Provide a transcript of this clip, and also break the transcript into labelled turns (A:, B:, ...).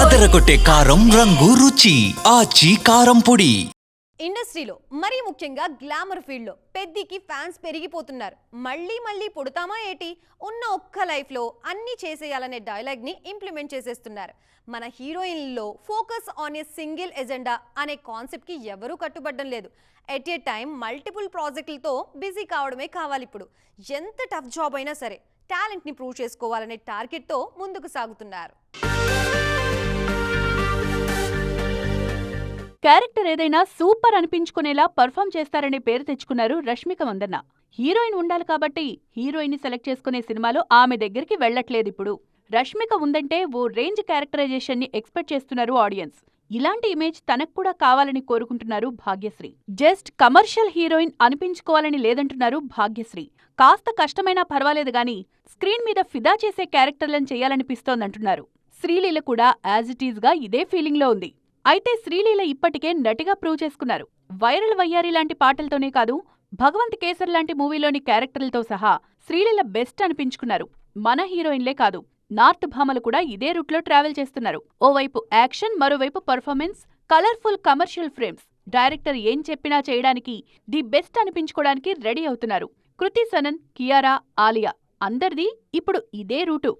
A: అదరగొట్టే కారం రంగు రుచి ఆచి కారం పొడి.
B: ఇండస్ట్రీలో మరీ ముఖ్యంగా గ్లామర్ ఫీల్డ్లో పెద్దికి ఫ్యాన్స్ పెరిగిపోతున్నారు. మళ్ళీ మళ్ళీ పుడతామా ఏటి? ఉన్న ఒక్క లైఫ్లో అన్నీ చేసేయాలనే డైలాగ్ని ఇంప్లిమెంట్ చేసేస్తున్నారు. మన హీరోయిన్లో focus on a single agenda అనే కాన్సెప్ట్కి ఎవరూ కట్టుబడడం లేదు. ఎట్ ఏ టైం మల్టిపుల్ ప్రాజెక్టులతో బిజీ కావడమే కావాలి ఇప్పుడు ఎంత టఫ్ జాబ్ అయినా సరే టాలెంట్ని ప్రూవ్ చేసుకోవాలనే టార్గెట్తో ముందుకు సాగుతున్నారు.
C: క్యారెక్టర్ ఏదైనా సూపర్ అనిపించుకునేలా పర్ఫామ్ చేస్తారనే పేరు తెచ్చుకున్నారు రష్మిక మందన్న హీరోయిన్ ఉండాలి కాబట్టి హీరోయిన్ని సెలెక్ట్ చేసుకునే సినిమాలో ఆమె దగ్గరికి వెళ్ళట్లేదు ఇప్పుడు. రష్మిక ఉందంటే ఓ రేంజ్ క్యారెక్టరైజేషన్ని ఎక్స్పెక్ట్ చేస్తున్నారు ఆడియన్స్. ఇలాంటి ఇమేజ్ తనకు కూడా కావాలని కోరుకుంటున్నారు భాగ్యశ్రీ. జస్ట్ కమర్షియల్ హీరోయిన్ అనిపించుకోవాలని లేదంటున్నారు భాగ్యశ్రీ. కాస్త కష్టమైనా పర్వాలేదు గాని స్క్రీన్ మీద ఫిదా చేసే క్యారెక్టర్లను చేయాలనిపిస్తోందంటున్నారు. శ్రీలీల కూడా యాజ్ ఇట్ ఈజ్గా ఇదే ఫీలింగ్లో ఉంది. అయితే శ్రీలీల ఇప్పటికే నటిగా ప్రూవ్ చేసుకున్నారు. వైరల్ వయ్యారి లాంటి పాటలతోనే కాదు భగవంత్ కేసర్ లాంటి మూవీలోని క్యారెక్టర్లతో సహా శ్రీలీల బెస్ట్ అనిపించుకున్నారు. మన హీరోయిన్లే కాదు నార్త్ భామలు కూడా ఇదే రూట్లో ట్రావెల్ చేస్తున్నారు. ఓవైపు యాక్షన్ మరోవైపు performance colourful commercial frames. Director ఏం చెప్పినా చేయడానికి ది బెస్ట్ అనిపించుకోవడానికి రెడీ అవుతున్నారు. కృతి సనన్ కియారా ఆలియా. అందరిది ఇప్పుడు ఇదే రూటు.